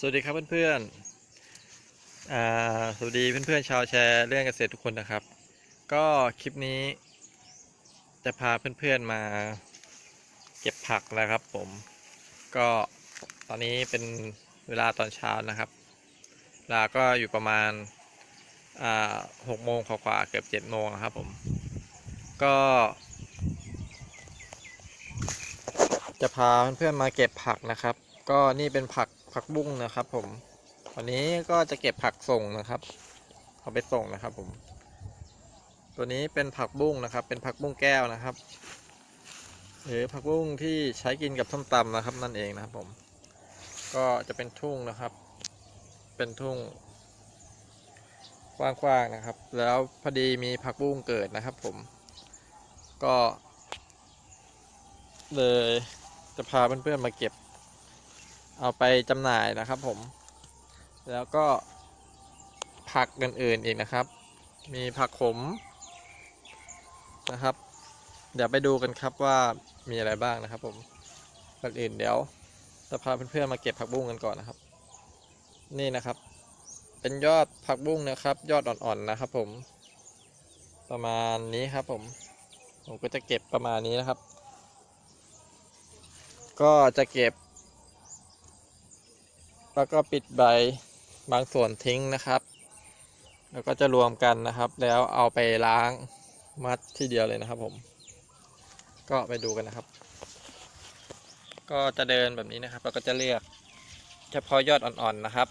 สวัสดีครับเพื่อนๆอ่าสวัสดีเพื่อนๆชาวแชร์เรื่องเกษตรทุกคนนะครับ ก็คลิปนี้ จะพาเพื่อนๆมาเก็บผักนะครับ ผม ก็ตอนนี้เป็นเวลาตอนเช้านะครับเวลาก็อยู่ประมาณหกโมงกว่าเกือบเจ็ดโมงนะครับผม ก็ จะพาเพื่อนๆมาเก็บผักนะครับ ก็นี่เป็นผัก ผักบุ้งนะครับ ผม วันนี้ก็จะเก็บผักส่งนะครับ เอาไปส่งนะครับ ผม ตัวนี้เป็นผักบุ้งนะครับ เป็นผักบุ้งแก้วนะครับ หรือผักบุ้งที่ใช้กินกับส้มตำนะครับ นั่นเองนะครับ ผม ก็จะเป็นทุ่งนะครับ เป็นทุ่งกว้างๆนะครับ แล้วพอดีมีผักบุ้งเกิดนะครับ ผม ก็ เลยจะพาเพื่อนๆมาเก็บ เอาไปจำหน่ายนะครับผม แล้วก็ผักอื่นๆอีกนะครับ มีผักขมนะครับ เดี๋ยวไปดูกันครับว่ามีอะไรบ้างนะครับผมก่อนอื่นเดี๋ยวจะพาเพื่อนๆมาเก็บผักบุ้งกันก่อนนะครับ นี่นะครับ เป็นยอดผักบุ้งนะครับ ยอดอ่อนๆนะครับ ผม ประมาณนี้ครับ ผม ผมก็จะเก็บประมาณนี้นะครับ ก็จะเก็บ แล้วก็ปิดใบบางส่วนทิ้งนะครับ แล้วก็จะรวมกันนะครับ แล้วเอาไปล้างมัดที่เดียวเลยนะครับผม ก็ไปดูกันนะครับ ก็จะเดินแบบนี้นะครับ แล้วก็จะเลือกเฉพาะยอดอ่อนๆนะครับ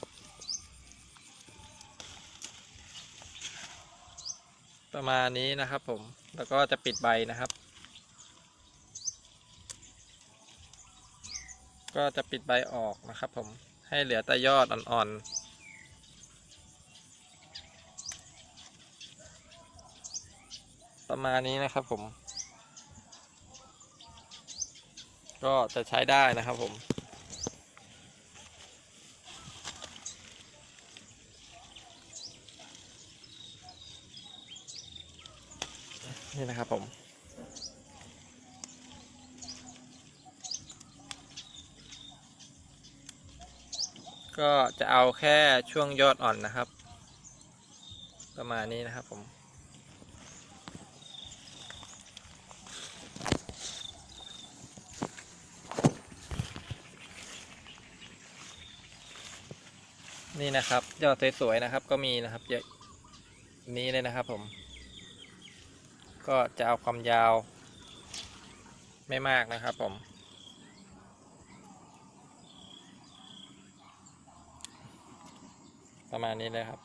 ประมาณนี้นะครับผม แล้วก็จะปิดใบนะครับ ก็จะปิดใบออกนะครับผม ให้เหลือแต่ยอดอ่อนๆ ประมาณนี้นะครับผม ก็จะใช้ได้นะครับผมนี่นะครับผม ก็จะเอาแค่ช่วงยอดอ่อนนะครับ ประมาณนี้นะครับผมนี่นะครับยอดสวยๆนะครับก็มีนะครับเยอะนี้เลยนะครับผม ก็จะเอาความยาวไม่มากนะครับผม ประมาณนี้เลยครับ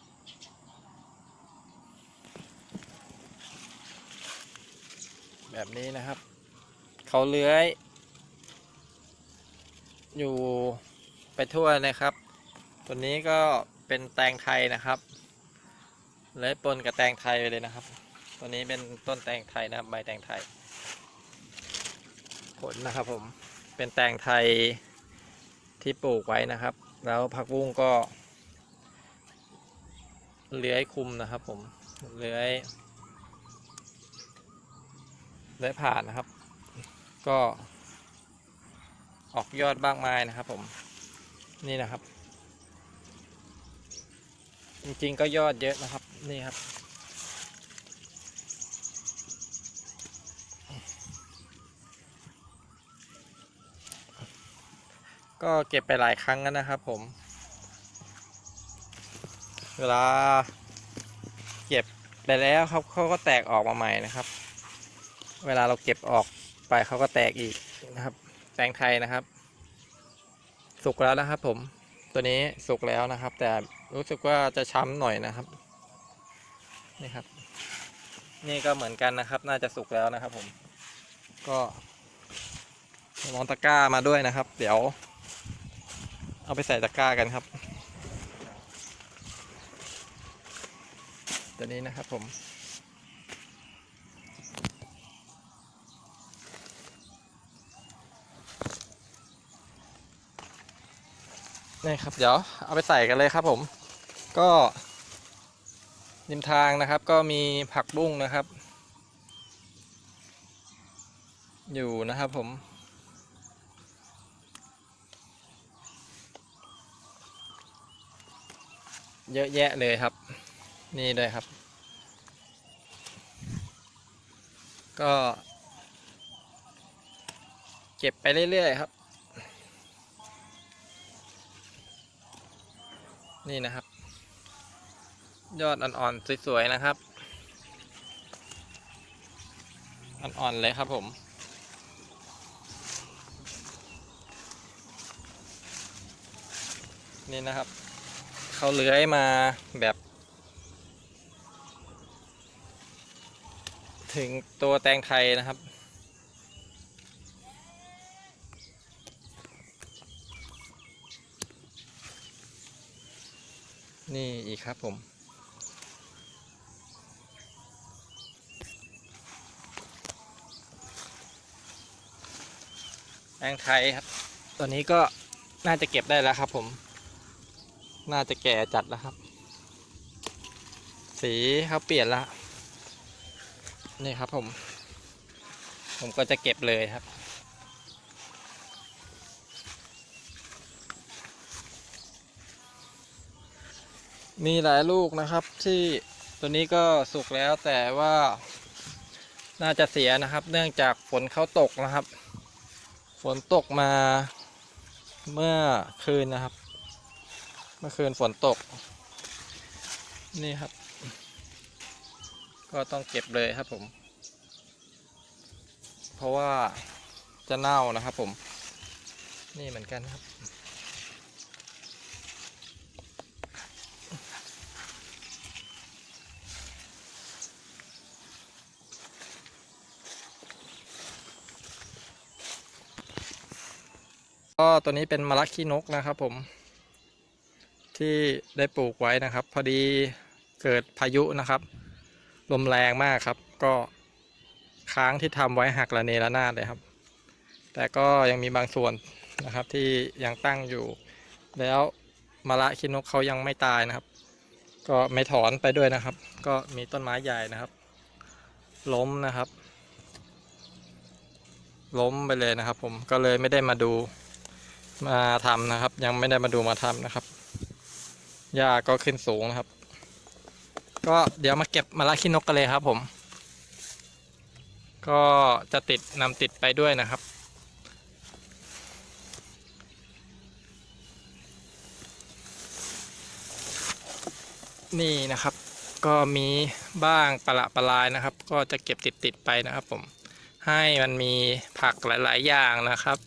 แบบนี้นะครับ เขาเลื้อย อยู่ไปทั่วนะครับ ตัวนี้ก็เป็นแตงไทยนะครับเลื้อยปนกับแตงไทยไปเลยนะครับ ตัวนี้เป็นต้นแตงไทยนะครับใบแตงไทย ผลนะครับผมเป็นแตงไทยที่ปลูกไว้นะครับ แล้วผักบุ้งก็ เลื้อยคุมนะครับผมเลื้อยเลื้อยผ่านนะครับ ก็ ออกยอดบ้างไม้นะครับผมนี่นะครับ จริงๆก็ยอดเยอะนะครับนี่ครับ ก็เก็บไปหลายครั้งแล้วนะครับผม เวลาเก็บไปแล้วครับเขาก็แตกออกมาใหม่นะครับ เวลาเราเก็บออกไปเขาก็แตกอีกนะครับแตงไทยนะครับ สุกแล้วนะครับผมตัวนี้สุกแล้วนะครับ แต่รู้สึกว่าจะช้ำหน่อยนะครับนี่ครับ นี่ก็เหมือนกันนะครับ น่าจะสุกแล้วนะครับ ผม ก็มองตะกร้ามาด้วยนะครับ เดี๋ยว เอาไปใส่ตะกร้ากันครับ ตัวนี้นะครับผม นี่ครับ เดี๋ยวเอาไปใส่กันเลยครับผม ก็ริมทางนะครับก็มีผักบุ้งนะครับ อยู่นะครับผมเยอะแยะเลยครับ นี่เลยครับ ก็ เก็บไปเรื่อยๆครับ นี่นะครับ ยอดอ่อนๆสวยๆนะครับ อ่อนๆเลยครับผมนี่นะครับ เขาเลื้อยมาแบบ ถึงตัวแตงไทยนะครับ นี่อีกครับผม แตงไทยครับ ตัวนี้ก็น่าจะเก็บได้แล้วครับผม น่าจะแก่จัดแล้วครับ สีเขาเปลี่ยนแล้ว นี่ครับผม ผมก็จะเก็บเลยครับ มีหลายลูกนะครับที่ตัวนี้ก็สุกแล้วแต่ว่าน่าจะเสียนะครับ เนื่องจากฝนเขาตกนะครับ ฝนตกมาเมื่อคืนนะครับ เมื่อคืนฝนตก นี่ครับ ก็ต้องเก็บเลยครับผม เพราะว่าจะเน่านะครับผม นี่เหมือนกันครับ ก็ตัวนี้เป็นมะระขี้นกนะครับผม ที่ได้ปลูกไว้นะครับ พอดีเกิดพายุนะครับ ลมแรงมากครับ ก็ค้างที่ทำไว้หักระเนระนาดเลยครับ แต่ก็ยังมีบางส่วนนะครับที่ยังตั้งอยู่ แล้วมะระขี้นกเขายังไม่ตายนะครับ ก็ไม่ถอนไปด้วยนะครับ ก็มีต้นไม้ใหญ่นะครับ ล้มนะครับ ล้มไปเลยนะครับ ผมก็เลยไม่ได้มาดูมาทำนะครับ ยังไม่ได้มาดูมาทำนะครับหญ้าก็ขึ้นสูงนะครับ ก็เดี๋ยวมาเก็บมะระขี้นกกันเลยครับผม ก็จะติดนำติดไปด้วยนะครับนี่นะครับก็มีบ้างปละประลายนะครับ ก็จะเก็บติดติดไปนะครับ ผมให้มันมีผักหลาย ๆ อย่างนะครับ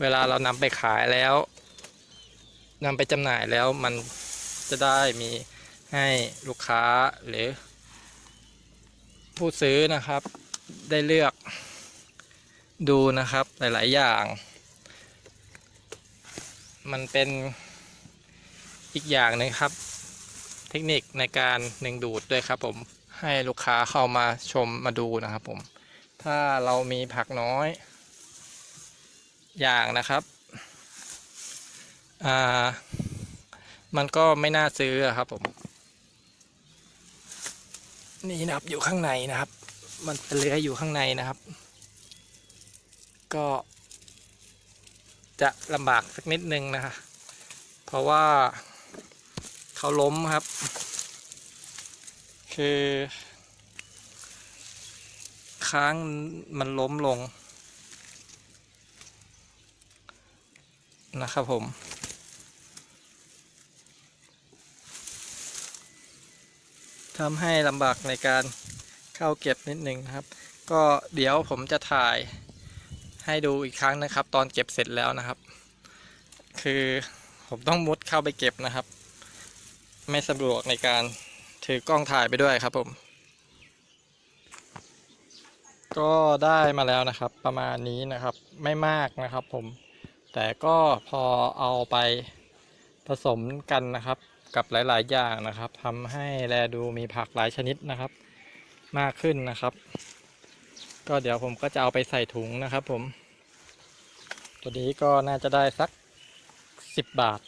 เวลาเรานำไปขายแล้วนำไปจำหน่ายแล้วมันจะได้มี ให้ลูกค้าหรือ ผู้ซื้อนะครับได้เลือกดูนะครับหลาย ๆ อย่าง มันเป็นอีกอย่างหนึงครับ เทคนิคในการหนึ่งดูดด้วยครับผมให้ลูกค้าเข้ามาชมมาดูนะครับผมถ้าเรามีผักน้อย อย่างนะครับอ่ามันก็ไม่น่าซื้อครับผม นี่นะครับอยู่ข้างในนะครับ มันเป็นเลื้อยอยู่ข้างในนะครับ ก็ จะลำบากสักนิดนึงนะครับเพราะว่าเขาล้มครับ คือค้างมันล้มลงนะครับผม ทำให้ลำบากในการเข้าเก็บนิดนึงครับ ก็เดี๋ยวผมจะถ่ายให้ดูอีกครั้งนะครับ ตอนเก็บเสร็จแล้วนะครับ คือผมต้องมุดเข้าไปเก็บนะครับ ไม่สะดวกในการถือกล้องถ่ายไปด้วยครับผม ก็ได้มาแล้วนะครับ ประมาณนี้นะครับไม่มากนะครับผม แต่ก็พอเอาไปผสมกันนะครับ กับหลาย ๆ อย่างนะครับทำให้แลดูมีผักหลายชนิดนะครับ มากขึ้นนะครับ ก็เดี๋ยวผมก็จะเอาไปใส่ถุงนะครับผม ตัวนี้ก็น่าจะได้สักสิบบาท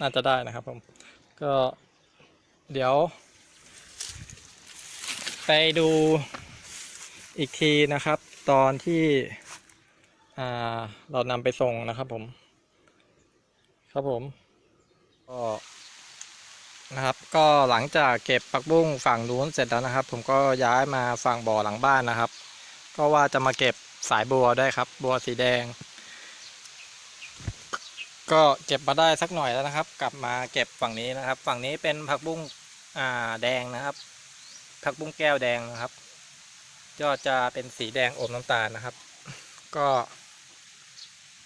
น่าจะได้นะครับผมก็เดี๋ยว ไปดูอีกทีนะครับ ตอนที่อ่าเรานำไปส่งนะครับผม ครับผมก็ นะครับ ก็หลังจากเก็บผักบุ้งฝั่งนู้นเสร็จแล้วนะครับ ผมก็ย้ายมาฝั่งบ่อหลังบ้านนะครับ ก็ว่าจะมาเก็บสายบัวได้ครับ บัวสีแดง ก็เก็บมาได้สักหน่อยแล้วนะครับ กลับมาเก็บฝั่งนี้นะครับ ฝั่งนี้เป็นผักบุ้งอ่าแดงนะครับ ผักบุ้งแก้วแดงนะครับยอดจะเป็นสีแดงอมน้ำตาลนะครับ ก็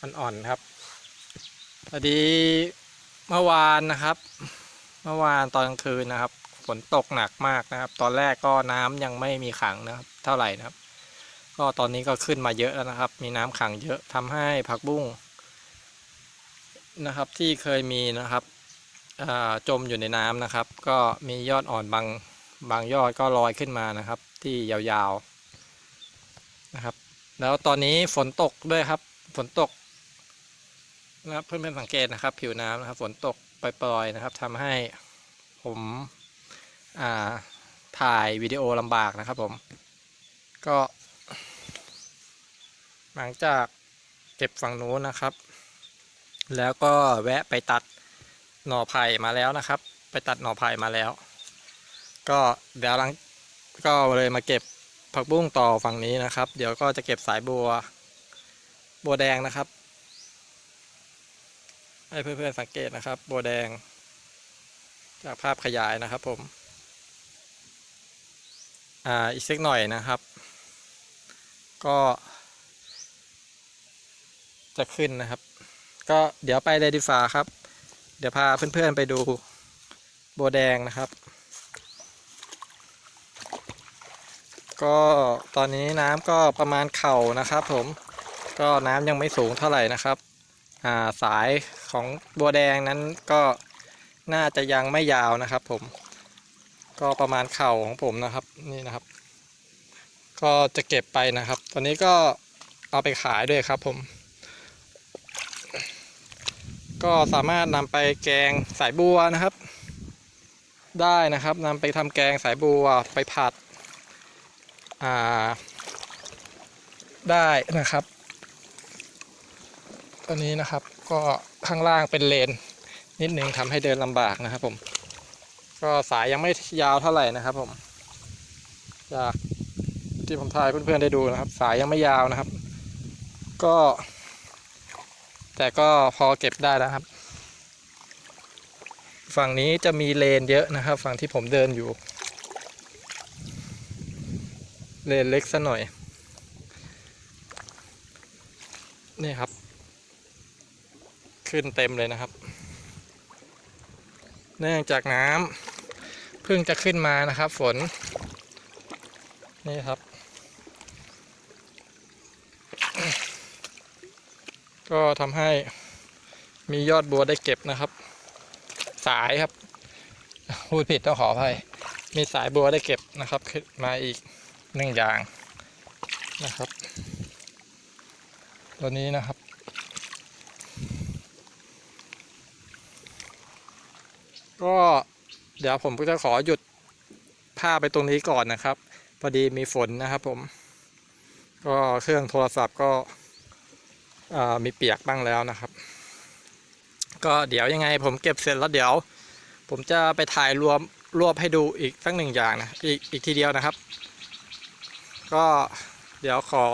อ่อนๆครับพอดีเมื่อวานนะครับ เมื่อวานตอนกลางคืนนะครับฝนตกหนักมากนะครับ ตอนแรกก็น้ำยังไม่มีขังนะครับ เท่าไหร่นะครับ ก็ตอนนี้ก็ขึ้นมาเยอะแล้วนะครับ มีน้ำขังเยอะทำให้ผักบุ้งนะครับที่เคยมีนะครับจมอยู่ในน้ำนะครับ ก็มียอดอ่อนบางบางยอดก็ลอยขึ้นมานะครับ ที่ยาวๆนะครับ แล้วตอนนี้ฝนตกด้วยครับ ฝนตกนะครับเพื่อนๆสังเกตนะครับ ผิวน้ำนะครับ ฝนตก ปล่อยๆนะครับทำให้ผมถ่ายวิดีโอลำบากนะครับผม ก็ หลังจากเก็บฝั่งนู้นนะครับ แล้วก็แวะไปตัดหน่อไผ่มาแล้วนะครับ ไปตัดหน่อไผ่มาแล้ว ก็เดี๋ยวหลังก็เลยมาเก็บผักบุ้งต่อฝั่งนี้นะครับ เดี๋ยวก็จะเก็บสายบัว บัวแดงนะครับ ให้เพื่อนๆสังเกตนะครับบัวแดง จากภาพขยายนะครับผม อ่าอีกสักหน่อยนะครับ ก็ จะขึ้นนะครับ ก็เดี๋ยวไปเลยดีฟ้าครับ เดี๋ยวพาเพื่อนๆไปดูโบวแดงนะครับ ก็ตอนนี้น้ำก็ประมาณเข่านะครับ ผมก็น้ำยังไม่สูงเท่าไหร่นะครับ สายของบัวแดงนั้นก็น่าจะยังไม่ยาวนะครับ ผม ก็ประมาณเข่าของผมนะครับนี่นะครับ ก็จะเก็บไปนะครับ ตอนนี้ก็เอาไปขายด้วยครับ ผม ก็สามารถนำไปแกงสายบัวนะครับ ได้นะครับนำไปทำแกงสายบัวไปผัดได้นะครับ ตอนนี้นะครับก็ข้างล่างเป็นเลน นิดหนึ่งทำให้เดินลำบากนะครับผม ก็สายยังไม่ยาวเท่าไหร่นะครับผม จากที่ผมถ่ายเพื่อนๆได้ดูนะครับ สายยังไม่ยาวนะครับ ก็ แต่ก็พอเก็บได้แล้วครับ ฝั่งนี้จะมีเลนเยอะนะครับ ฝั่งที่ผมเดินอยู่ เลนเล็กซะหน่อยนี่ครับ ขึ้นเต็มเลยนะครับ เนื่องจากน้ำเพิ่งจะขึ้นมานะครับ ฝน นี่ครับ ก็ทำให้มียอดบัวได้เก็บนะครับ สายครับพูดผิดต้องขออภัยมีสายบัวได้เก็บนะครับขึ้นมาอีกหนึ่งอย่างนะครับ ตัวนี้นะครับ ก็เดี๋ยวผมก็จะขอหยุดภาพไปตรงนี้ก่อนนะครับ พอดีมีฝนนะครับผม ก็เครื่องโทรศัพท์ก็มีเปียกบ้างแล้วนะครับ ก็เดี๋ยวยังไงผมเก็บเสร็จแล้วเดี๋ยว ผมจะไปถ่ายรวมรวบให้ดูอีกสักหนึ่งอย่างนะอีกอีกทีเดียวนะครับ ก็เดี๋ยวขอ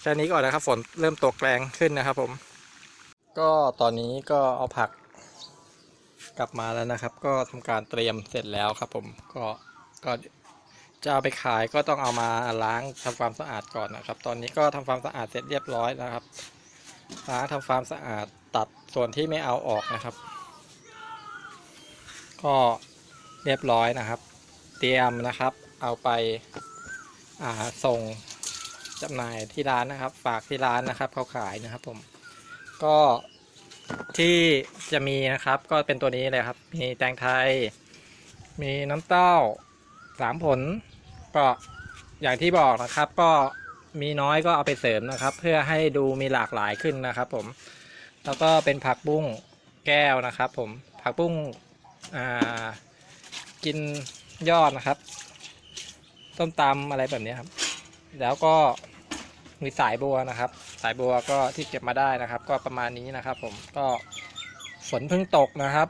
แค่นี้ก่อนนะครับฝนเริ่มตกแรงขึ้นนะครับผม ก็ตอนนี้ก็เอาผัก กลับมาแล้วนะครับ ก็ทำการเตรียมเสร็จแล้วครับ ผมก็ก็จะเอาไปขายก็ต้องเอามาล้างทำความสะอาดก่อนนะครับ ตอนนี้ก็ทำความสะอาดเสร็จเรียบร้อยแล้วครับล้างทำความสะอาดตัดส่วนที่ไม่เอาออกนะครับ ก็เรียบร้อยนะครับ เตรียมนะครับ เอาไปาส่งจำหน่ายที่ร้านนะครับ ฝากที่ร้านนะครับเขาขายนะครับ ผมก็ ที่จะมีนะครับก็เป็นตัวนี้เลยครับ มีแตงไทย มีน้ำเต้าสามผล ก็อย่างที่บอกนะครับ ก็มีน้อยก็เอาไปเสริมนะครับ เพื่อให้ดูมีหลากหลายขึ้นนะครับ ผม แล้วก็เป็นผักบุ้งแก้วนะครับ ผมผักบุ้งกินยอดนะครับต้มตำอะไรแบบนี้ครับ แล้วก็มีสายบัวนะครับ สายบัวก็ที่เก็บมาได้นะครับ ก็ประมาณนี้นะครับ ผมก็ฝนเพิ่งตกนะครับ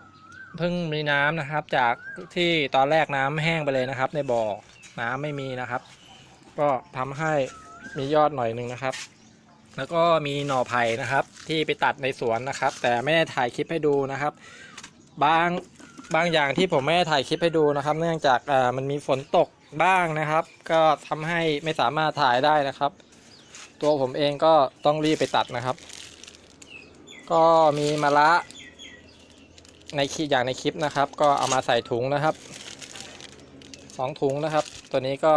เพิ่งมีน้ำนะครับ จากที่ตอนแรกน้ำแห้งไปเลยนะครับ ในบ่อน้ำไม่มีนะครับ ก็ทำให้มียอดหน่อยหนึ่งนะครับ แล้วก็มีหน่อไผ่นะครับ ที่ไปตัดในสวนนะครับ แต่ไม่ได้ถ่ายคลิปให้ดูนะครับ บางบางอย่างที่ผมไม่ได้ถ่ายคลิปให้ดูนะครับ เนื่องจากอ่ามันมีฝนตกบ้างนะครับ ก็ทำให้ไม่สามารถถ่ายได้นะครับ ตัวผมเองก็ต้องรีบไปตัดนะครับ ก็มีมะระในคลิปอย่างในคลิปนะครับ ก็เอามาใส่ถุงนะครับสองถุงนะครับ ตัวนี้ก็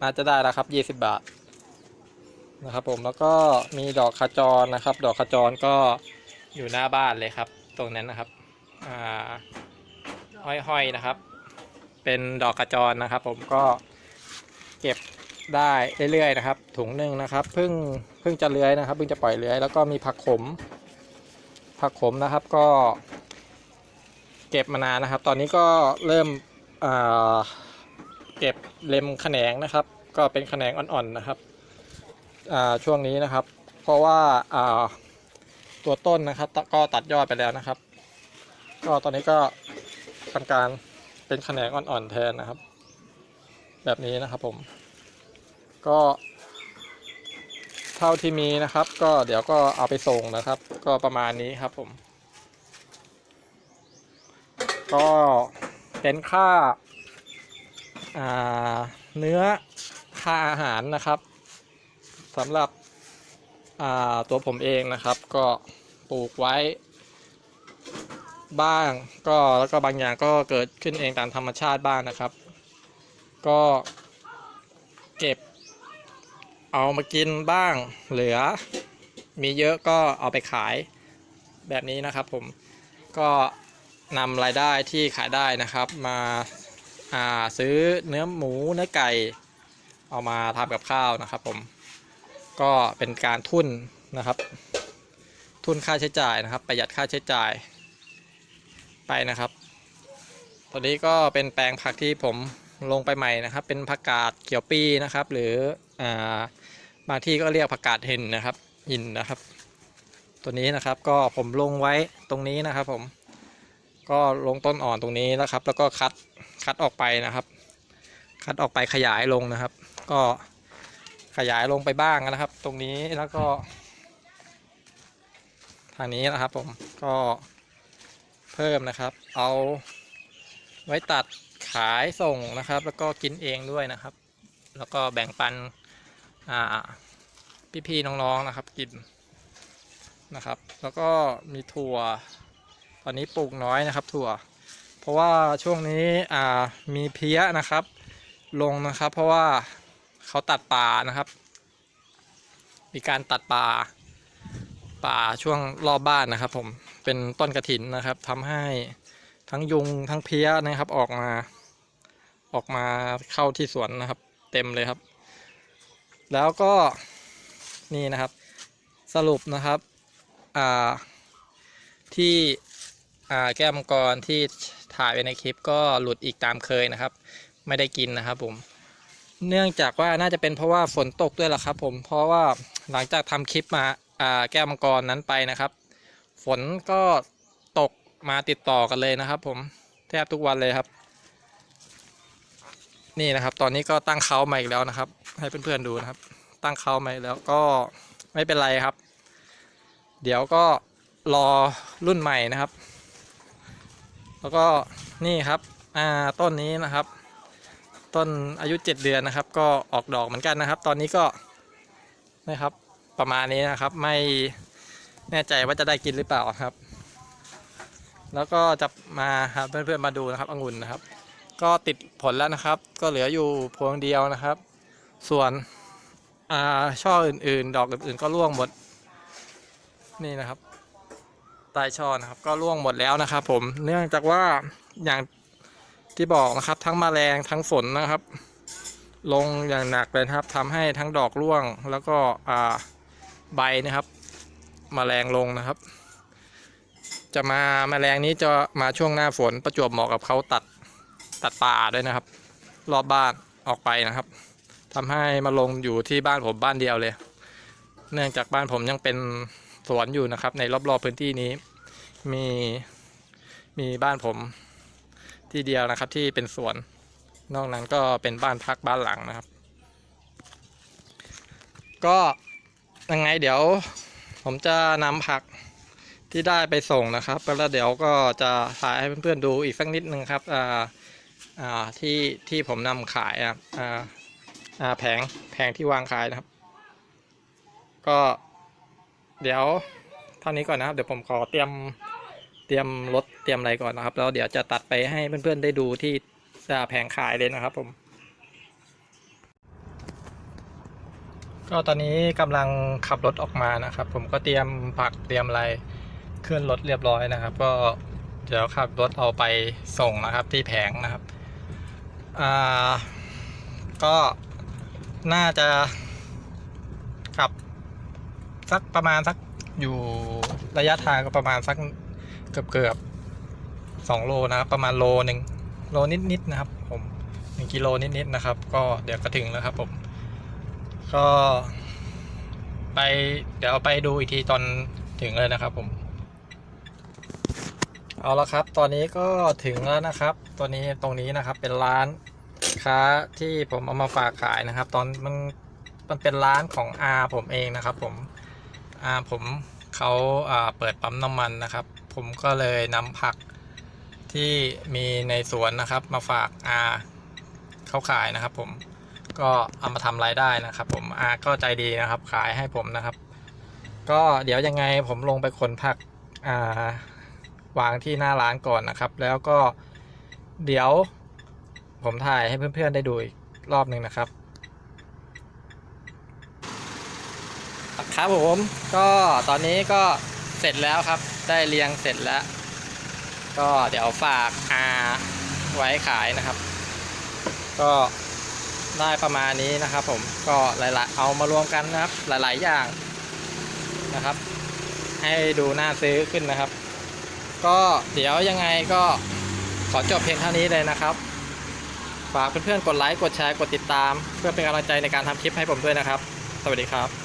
น่าจะได้แล้วครับ20บาทนะครับ ผมแล้วก็มีดอกขจรนะครับ ดอกขจรก็อยู่หน้าบ้านเลยครับ ตรงนั้นนะครับอ่าห้อยๆนะครับ เป็นดอกขจรนะครับ ผมก็เก็บ ได้เรื่อยๆนะครับ ถุงหนึ่งนะครับเพิ่งเพิ่งจะเลื้อยนะครับเพิ่งจะปล่อยเลื้อยแล้วก็มีผักขม ผักขมนะครับก็ เก็บมานานนะครับ ตอนนี้ก็เริ่มเก็บเล็มแขนงนะครับ ก็เป็นแขนงอ่อนๆนะครับช่วงนี้นะครับ เพราะว่าาตัวต้นนะครับ ก็ตัดยอดไปแล้วนะครับ ก็ตอนนี้ก็ทำการเป็นแขนงอ่อนๆแทนนะครับ แบบนี้นะครับผม ก็เท่าที่มีนะครับ ก็เดี๋ยวก็เอาไปส่งนะครับ ก็ประมาณนี้ครับผม ก็เป็นค่าาเนื้อค่าอาหารนะครับสำหรับตัวผมเองนะครับ ก็ปลูกไว้ บ้างก็แล้วก็บางอย่างก็เกิดขึ้นเองตามธรรมชาติบ้างนะครับ ก็เก็บ เอามากินบ้าง เหลือ มีเยอะก็เอาไปขายแบบนี้นะครับผมก็นำรายได้ที่ขายได้นะครับ มาาซื้อเนื้อหมูเนื้อไก่ เอามาทำกับข้าวนะครับผมก็เป็นการทุนนะครับ ทุนค่าใช้จ่ายนะครับ ประหยัดค่าใช้จ่ายไปนะครับตัวนี้ก็เป็นแปลงผักที่ผมลงไปใหม่นะครับ เป็นผักกาดเขียวปีนะครับ หรืออ่า บางที่ก็เรียกผักกาดหินนะครับหินนะครับ ตัวนี้นะครับก็ผมลงไว้ตรงนี้นะครับ ผม ก็ลงต้นอ่อนตรงนี้แล้วครับ แล้วก็คัดคัดออกไปนะครับ คัดออกไปขยายลงนะครับ ก็ขยายลงไปบ้างนะครับ ตรงนี้แล้วก็ ทางนี้นะครับ ผมก็เพิ่มนะครับ เอาไว้ตัดขายส่งนะครับ แล้วก็กินเองด้วยนะครับ แล้วก็แบ่งปัน อ่าพี่ๆน้องๆนะครับกินนะครับ แล้วก็มีถั่ว ตอนนี้ปลูกน้อยนะครับ ถั่ว เพราะว่าช่วงนี้อ่ามีเพี้ยนะครับ ลงนะครับ เพราะว่าเขาตัดป่านะครับ มีการตัดป่าป่าช่วงรอบบ้านนะครับ ผมเป็นต้นกระถินนะครับทำให้ทั้งยุงทั้งเพี้ยนะครับออกมา ออกมาเข้าที่สวนนะครับ เต็มเลยครับ แล้วก็นี่นะครับสรุปนะครับที่แก้มกรที่ถ่ายไว้ในคลิปก็หลุดอีกตามเคยนะครับ ไม่ได้กินนะครับผมเนื่องจากว่าน่าจะเป็นเพราะว่าฝนตกด้วยล่ะครับผมเพราะว่าหลังจากทำคลิปมาแก้มกรนั้นไปนะครับ ฝนก็ตกมาติดต่อกันเลยนะครับ ผมแทบทุกวันเลยครับ นี่นะครับ ตอนนี้ก็ตั้งเขามาอีกแล้วนะครับ ให้เพื่อนๆดูนะครับ ตั้งเขามาอีกแล้วก็ไม่เป็นไรครับ เดี๋ยวก็รอรุ่นใหม่นะครับ แล้วก็นี่ครับอ่าต้นนี้นะครับ ต้นอายุ 7 เดือนนะครับ ก็ออกดอกเหมือนกันนะครับ ตอนนี้ก็นะครับประมาณนี้นะครับ ไม่แน่ใจว่าจะได้กินหรือเปล่าครับ แล้วก็จะมาครับเพื่อนๆมาดูนะครับองุ่นนะครับ ก็ติดผลแล้วนะครับ ก็เหลืออยู่พวงเดียวนะครับ ส่วนอ่าช่ออื่นๆ ดอกอื่นๆ ก็ร่วงหมด นี่นะครับใต้ช่อนะครับ ก็ร่วงหมดแล้วนะครับ ผม เนื่องจากว่าอย่างที่บอกนะครับ ทั้งมแมลงทั้งฝนนะครับ ลงอย่างหนักเลยครับทำให้ทั้งดอกร่วงแล้วก็อ่าใบนะครับมแมลงลงนะครับ จะมาแมลงนี้จะมาช่วงหน้าฝนประจวบเหมาะกับเขาตัด ตัดป่าด้วยนะครับ รอบบ้านออกไปนะครับทำให้มาลงอยู่ที่บ้านผมบ้านเดียวเลย เนื่องจากบ้านผมยังเป็นสวนอยู่นะครับ ในรอบๆพื้นที่นี้ มีมีบ้านผมที่เดียวนะครับที่เป็นสวน นอกนั้นก็เป็นบ้านพักบ้านหลังนะครับ ก็ยังไงเดี๋ยว ผมจะนำผักที่ได้ไปส่งนะครับ แล้วเดี๋ยวก็จะถ่ายให้เพื่อนๆดูอีกสักนิดนึงครับอ่า ที่ที่ผมนำขายอะอ่าอ่าแผงแผงที่วางขายนะครับ ก็เดี๋ยวเท่านี้ก่อนนะครับ เดี๋ยวผมขอเตรียมเตรียมรถเตรียมอะไรก่อนนะครับ แล้วเดี๋ยวจะตัดไปให้เพื่อนๆได้ดูที่แผงขายเลยนะครับผม ก็ตอนนี้กำลังขับรถออกมานะครับ ผมก็เตรียมผักเตรียมอะไรขึ้นรถเรียบร้อยนะครับ ก็เดี๋ยวขับรถเอาไปส่งนะครับที่แผงนะครับ อ่าก็น่าจะขับสักประมาณสักอยู่ระยะทางก็ประมาณสักเกือบเกือบสองโลนะครับ ประมาณโลหนึ่งโลนิดๆนะครับ ผมหนึ่งกิโลนิดๆนะครับ ก็เดี๋ยวก็ถึงแล้วครับผม ก็ ไปเดี๋ยวไปดูอีกทีตอนถึงเลยนะครับผม เอาละครับ ตอนนี้ก็ถึงแล้วนะครับ ตัวนี้ตรงนี้นะครับเป็นร้านค้าที่ผมเอามาฝากขายนะครับ ตอนมันมันเป็นร้านของอาผมเองนะครับผมอาผมเขาเปิดปั๊มน้ำมันนะครับ ผมก็เลยนำผักที่มีในสวนนะครับ มาฝากอาเขาขายนะครับ ผมก็เอามาทำรายได้นะครับ ผมอาก็ใจดีนะครับ ขายให้ผมนะครับ ก็เดี๋ยวยังไงผมลงไปขนผักอ่า วางที่หน้าร้านก่อนนะครับ แล้วก็เดี๋ยวผมถ่ายให้เพื่อนๆได้ดูอีกรอบหนึ่งนะครับ ครับผมก็ตอนนี้ก็เสร็จแล้วครับ ได้เรียงเสร็จแล้ว ก็เดี๋ยวฝากอาไว้ขายนะครับ ก็ได้ประมาณนี้นะครับ ผมก็หลายๆเอามารวมกันนะครับ หลายๆอย่างนะครับ ให้ดูน่าซื้อขึ้นนะครับ ก็เดี๋ยวยังไงก็ขอจบเพียงเท่านี้เลยนะครับ ฝากเพื่อนๆกดไลค์กดแชร์กดติดตาม เพื่อเป็นกำลังใจในการทำคลิปให้ผมด้วยนะครับ สวัสดีครับ